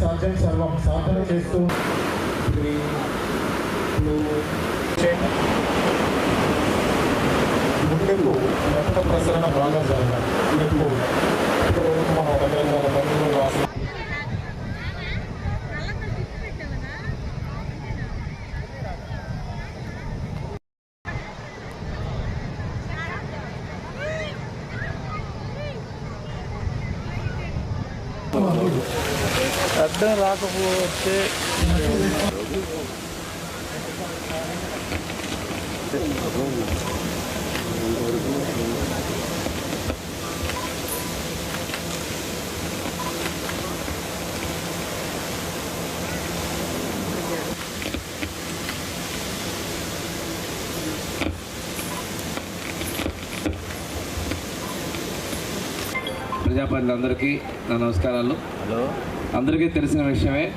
సాధ్యం సర్వం సాధన చేస్తూ ముందుకు రక్త ప్రసరణ బాగా జరగాలి ఇప్పుడు ఇప్పుడు మనం రకరకాల పనులు రాసి అడ్డం రాకపోతే ప్రజాప్రతినిధులందరికీ నా నమస్కారాలు. హలో. అందరికీ తెలిసిన విషయమే.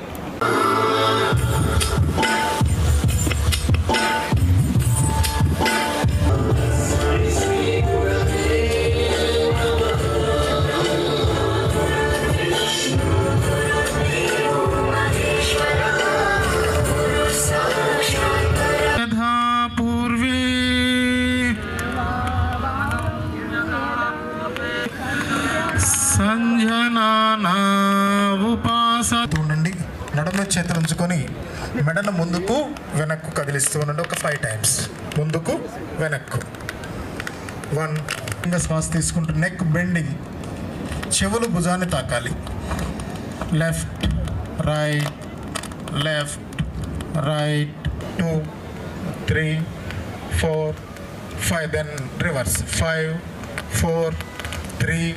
నా ఉపాస ఉండండి నడుమ చేతులు ఉంచుకొని మెడను ముందుకు వెనక్కు కదిలిస్తూ ఉండండి ఒక ఫైవ్ టైమ్స్ ముందుకు వెనక్కు. వన్ ఇంకా శ్వాస తీసుకుంటూ నెక్ బెండింగ్ చెవులు భుజాన్ని తాకాలి. Left right left right two three four five then reverse five four three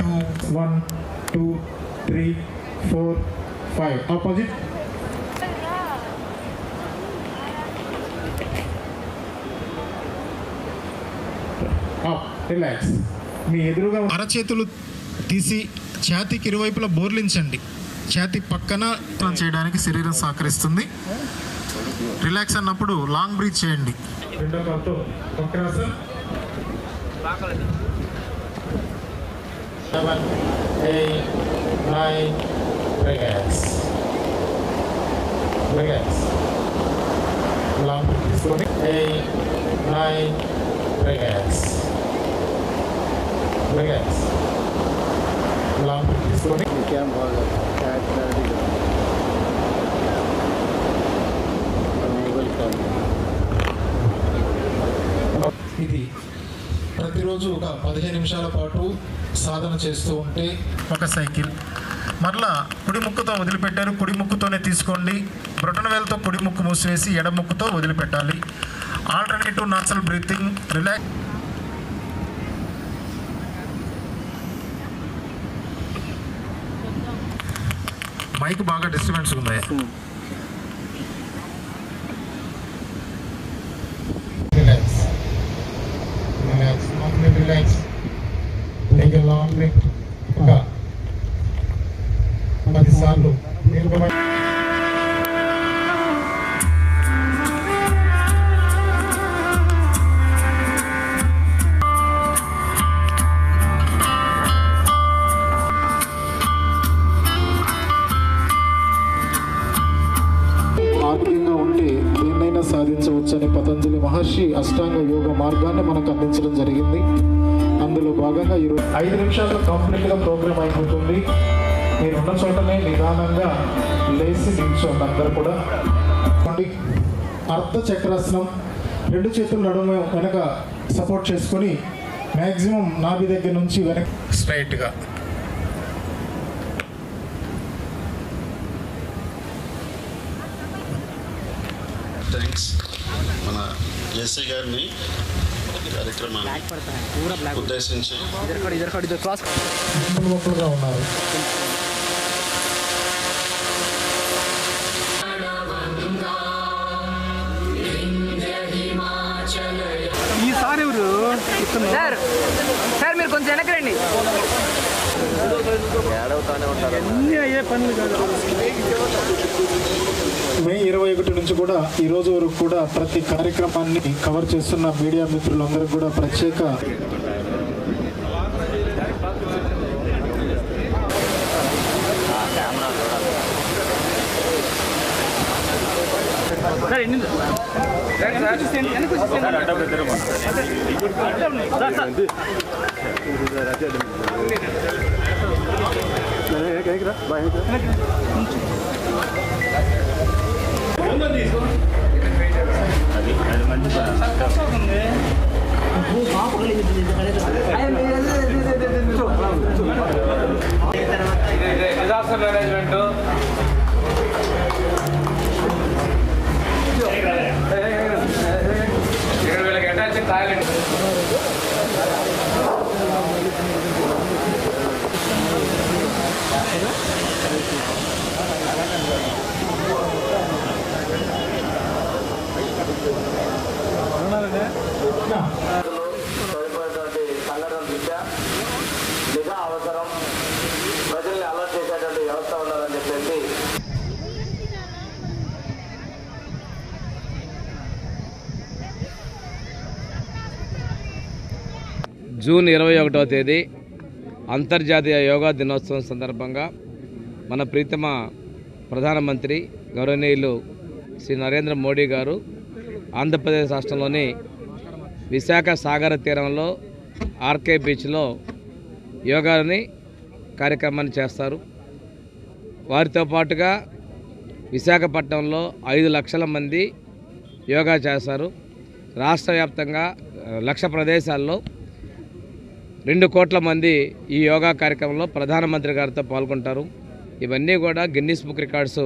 two one two three four five. Opposite relax మీ ఎదురుగా అరచేతులు తీసి ఛాతీకి ఇరువైపులా బోర్లించండి. ఛాతీ పక్కన చేయడానికి శరీరం సహకరిస్తుంది. రిలాక్స్ అన్నప్పుడు లాంగ్ బ్రీత్ చేయండి. రెండో seven, eight, nine, Vegas. Vegas. Lamp is going eight, nine, Vegas. Vegas. Lamp is going You can hold it at 30. Welcome. ఇది ప్రతిరోజు ఒక పదిహేను నిమిషాల పాటు సాధన చేస్తూ ఉంటే ఒక సైకిల్. మరలా కుడి ముక్కుతో వదిలిపెట్టారు. కుడి ముక్కుతోనే తీసుకోండి. బ్రొటనవేల్తో కుడి ముక్కు మూసివేసి ఎడ ముక్కుతో వదిలిపెట్టాలి. Alternative natural breathing relax mic బాగా డిస్టర్బెన్స్ ఉన్నాయి? ఒక మార్గాన్ని మనకు అందించడం జరిగింది. అందులో భాగంగా ఈరోజు ఐదు నిమిషాల్లో కంప్లీట్గా ప్రోగ్రామ్ అయిపోతుంది. మీరు ఉన్న చోటనే నిదానంగా లేచి నిల్చోండి అందరు కూడా. అర్ధ చక్రాసనం రెండు చేతులు నడుము వెనక సపోర్ట్ చేసుకొని మ్యాక్సిమం నాభి దగ్గర నుంచి వెనక స్ట్రైట్గా థ్యాంక్స్ మన జేసీ గారిని కార్యక్రమాన్ని ఉద్దేశించి ఉన్నారు. ఈసారి ఎవరు? సార్ సార్ మీరు కొంచెం మే ఇరవై ఒకటి నుంచి కూడా ఈ రోజు వరకు కూడా ప్రతి కార్యక్రమాన్ని కవర్ చేస్తున్న మీడియా మిత్రులందరికీ కూడా ప్రత్యేక డిజాస్టర్ మేనేజ్మెంట్ నిఘా అవసరం ప్రజల్ని అలర్ట్ చేసేటువంటి వ్యవస్థ ఉండాలని చెప్పేసి జూన్ ఇరవై ఒకటవ తేదీ అంతర్జాతీయ యోగా దినోత్సవం సందర్భంగా మన ప్రీతమ ప్రధానమంత్రి గౌరవనీయులు శ్రీ నరేంద్ర మోడీ గారు ఆంధ్రప్రదేశ్ రాష్ట్రంలోని విశాఖ సాగర తీరంలో ఆర్కే బీచ్లో యోగాని కార్యక్రమాన్ని చేస్తారు. వారితో పాటుగా విశాఖపట్నంలో ఐదు లక్షల మంది యోగా చేస్తారు. రాష్ట్ర వ్యాప్తంగా లక్ష ప్రదేశాల్లో రెండు కోట్ల మంది ఈ యోగా కార్యక్రమంలో ప్రధానమంత్రి గారితో పాల్గొంటారు. ఇవన్నీ కూడా గిన్నీస్ బుక్ రికార్డ్స్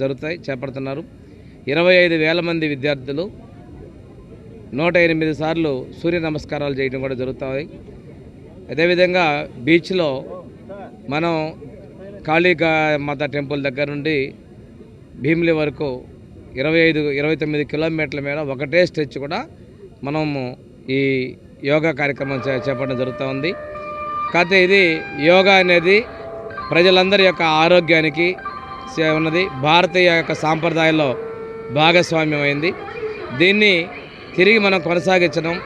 జరుగుతాయి చేపడుతున్నారు. ఇరవై ఐదు వేల మంది విద్యార్థులు నూట ఎనిమిది సార్లు సూర్య నమస్కారాలు చేయడం కూడా జరుగుతాయి. అదేవిధంగా బీచ్లో మనం కాళీకా మాత టెంపుల్ దగ్గర నుండి భీమిలి వరకు ఇరవై ఐదు ఇరవై తొమ్మిది కిలోమీటర్ల మేర ఒకటే స్ట్రెచ్ కూడా మనము ఈ యోగా కార్యక్రమం చే చేపట్టడం జరుగుతూ ఉంది. కాకపోతే ఇది యోగా అనేది ప్రజలందరి యొక్క ఆరోగ్యానికి సే- ఉన్నది. భారతీయ యొక్క సాంప్రదాయంలో భాగస్వామ్యమైంది. దీన్ని తిరిగి మనం కొనసాగించడం.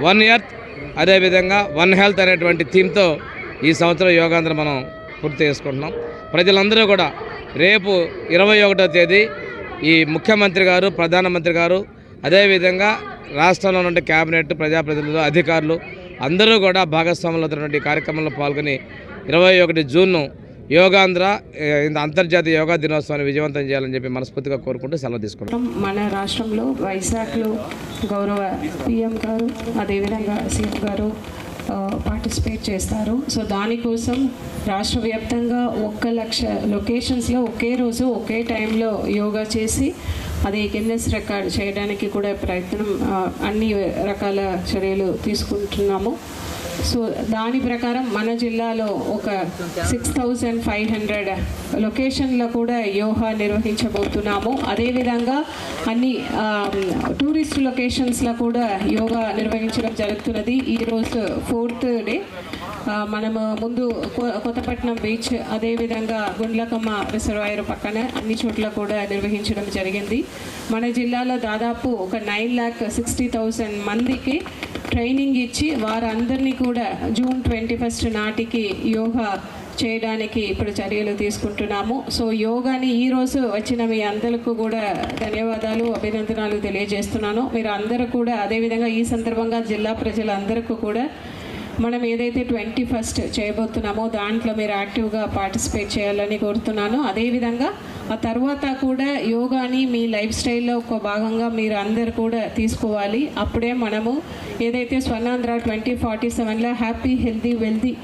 వన్ ఎర్త్ అదేవిధంగా వన్ హెల్త్ అనేటువంటి థీమ్తో ఈ సంవత్సరం యోగాంధ్ర మనం పూర్తి చేసుకుంటున్నాం. ప్రజలందరూ కూడా రేపు ఇరవై ఒకటో తేదీ ఈ ముఖ్యమంత్రి గారు ప్రధానమంత్రి గారు అదేవిధంగా రాష్ట్రంలో నుండి క్యాబినెట్ ప్రజాప్రతినిధులు అధికారులు అందరూ కూడా భాగస్వాములు అవుతున్నటువంటి కార్యక్రమంలో పాల్గొని ఇరవై ఒకటి జూన్ను యోగాంధ్ర ఇంత అంతర్జాతీయ యోగా దినోత్సవాన్ని విజయవంతం చేయాలని చెప్పి మనస్ఫూర్తిగా కోరుకుంటూ సెలవు తీసుకుంటాం మన రాష్ట్రంలో వైజాగ్లో గౌరవ పిఎం గారు అదేవిధంగా సీఎం గారు పార్టిసిపేట్ చేస్తారు. సో దానికోసం రాష్ట్ర వ్యాప్తంగా ఒక్క లక్ష లొకేషన్స్లో ఒకే రోజు ఒకే టైంలో యోగా చేసి అది గిన్నెస్ రికార్డ్ చేయడానికి కూడా ప్రయత్నం అన్ని రకాల చర్యలు తీసుకుంటున్నాము. సో దాని ప్రకారం మన జిల్లాలో ఒక సిక్స్ థౌజండ్ ఫైవ్ హండ్రెడ్ లొకేషన్లో కూడా యోగా నిర్వహించబోతున్నాము. అదేవిధంగా అన్ని టూరిస్ట్ లొకేషన్స్లో కూడా యోగా నిర్వహించడం జరుగుతున్నది. ఈరోజు ఫోర్త్ డే. మనము ముందు కొ- కొత్తపట్నం బీచ్ అదేవిధంగా గుండ్లకమ్మ రిజర్వాయర్ పక్కన అన్ని చోట్ల కూడా నిర్వహించడం జరిగింది. మన జిల్లాలో దాదాపు ఒక నైన్ ల్యాక్ సిక్స్టీ థౌసండ్ మందికి ట్రైనింగ్ ఇచ్చి వారందరినీ కూడా జూన్ ట్వంటీ ఫస్ట్ నాటికి యోగా చేయడానికి ఇప్పుడు చర్యలు తీసుకుంటున్నాము. సో యోగాని ఈరోజు వచ్చిన మీ అందరికీ కూడా ధన్యవాదాలు అభినందనాలు తెలియజేస్తున్నాను. మీరు అందరూ కూడా అదేవిధంగా ఈ సందర్భంగా జిల్లా ప్రజలందరికీ కూడా మనం ఏదైతే ట్వంటీ ఫస్ట్ చేయబోతున్నామో దాంట్లో మీరు యాక్టివ్గా పార్టిసిపేట్ చేయాలని కోరుతున్నాను. అదేవిధంగా ఆ తర్వాత కూడా యోగాని మీ లైఫ్ స్టైల్లో ఒక భాగంగా మీరు అందరు కూడా తీసుకోవాలి. అప్పుడే మనము ఏదైతే స్వర్ణాంధ్ర ట్వంటీ ఫార్టీ సెవెన్లో హ్యాపీ హెల్దీ వెల్దీ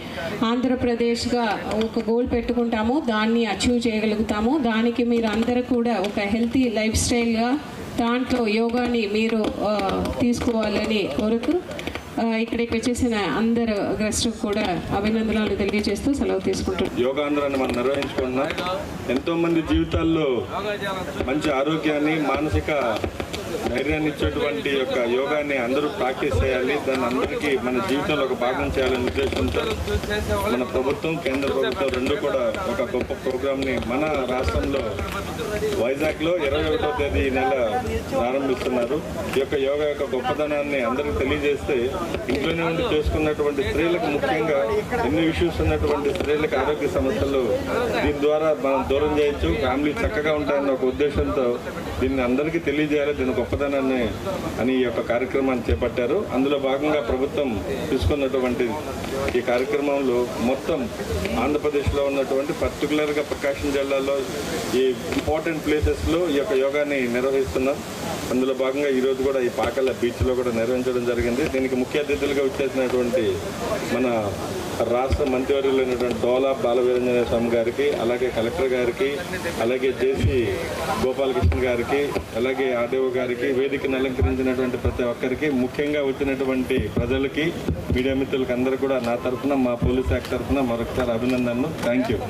ఆంధ్రప్రదేశ్గా ఒక గోల్ పెట్టుకుంటాము దాన్ని అచీవ్ చేయగలుగుతాము దానికి మీరు అందరూ కూడా ఒక హెల్తీ లైఫ్ స్టైల్గా దాంట్లో యోగాని మీరు తీసుకోవాలని కోరుతూ ఇక్కడికి వచ్చేసిన అందరు గెస్ట్ కూడా అభినందనలు తెలియజేస్తూ సెలవు తీసుకుంటున్నాను యోగాంధ్రాన్ని మనం నిర్వహించుకుంటున్నాం. ఎంతో మంది జీవితాల్లో మంచి ఆరోగ్యాన్ని మానసిక ధైర్యాన్ని ఇచ్చేటువంటి యొక్క యోగాన్ని అందరూ ప్రాక్టీస్ చేయాలి. దాన్ని అందరికీ మన జీవితంలో ఒక భాగం చేయాలనే ఉద్దేశంతో మన ప్రభుత్వం కేంద్ర ప్రభుత్వం రెండు కూడా ఒక గొప్ప ప్రోగ్రామ్ని మన రాష్ట్రంలో వైజాగ్లో ఇరవై ఒకటో తేదీ ఈ నెల ప్రారంభిస్తున్నారు. ఈ యొక్క యోగా యొక్క గొప్పదనాన్ని అందరికీ తెలియజేస్తే ఇంట్లోనే ఉండి చేసుకున్నటువంటి స్త్రీలకు ముఖ్యంగా ఎన్ని ఇష్యూస్ ఉన్నటువంటి స్త్రీలకు ఆరోగ్య సమస్యలు దీని ద్వారా మనం దూరం చేయొచ్చు. ఫ్యామిలీ చక్కగా ఉంటాయన్న ఒక ఉద్దేశంతో దీన్ని అందరికీ తెలియజేయాలి. దీని గొప్పదనాన్ని అని ఈ యొక్క కార్యక్రమాన్ని చేపట్టారు. అందులో భాగంగా ప్రభుత్వం తీసుకున్నటువంటి ఈ కార్యక్రమంలో మొత్తం ఆంధ్రప్రదేశ్లో ఉన్నటువంటి పర్టికులర్గా ప్రకాశం జిల్లాలో ఈ ఇంపార్టెంట్ ప్లేసెస్లో ఈ యొక్క యోగాని నిర్వహిస్తున్నాం. అందులో భాగంగా ఈరోజు కూడా ఈ పాకల బీచ్లో కూడా నిర్వహించడం జరిగింది. దీనికి ముఖ్య అతిథులుగా వచ్చేసినటువంటి మన రాష్ట్ర మంత్రివర్యులైనటువంటి డోలా బాలవీరంజనేయ స్వామి గారికి అలాగే కలెక్టర్ గారికి అలాగే జేసీ గోపాలకృష్ణ గారికి అలాగే ఆర్డీఓ గారికి వేదికను అలంకరించినటువంటి ప్రతి ఒక్కరికి ముఖ్యంగా వచ్చినటువంటి ప్రజలకి మీడియా మిత్రులకి అందరూ కూడా నా తరఫున మా పోలీస్ శాఖ తరఫున మరొకసారి అభినందనలు. Thank you.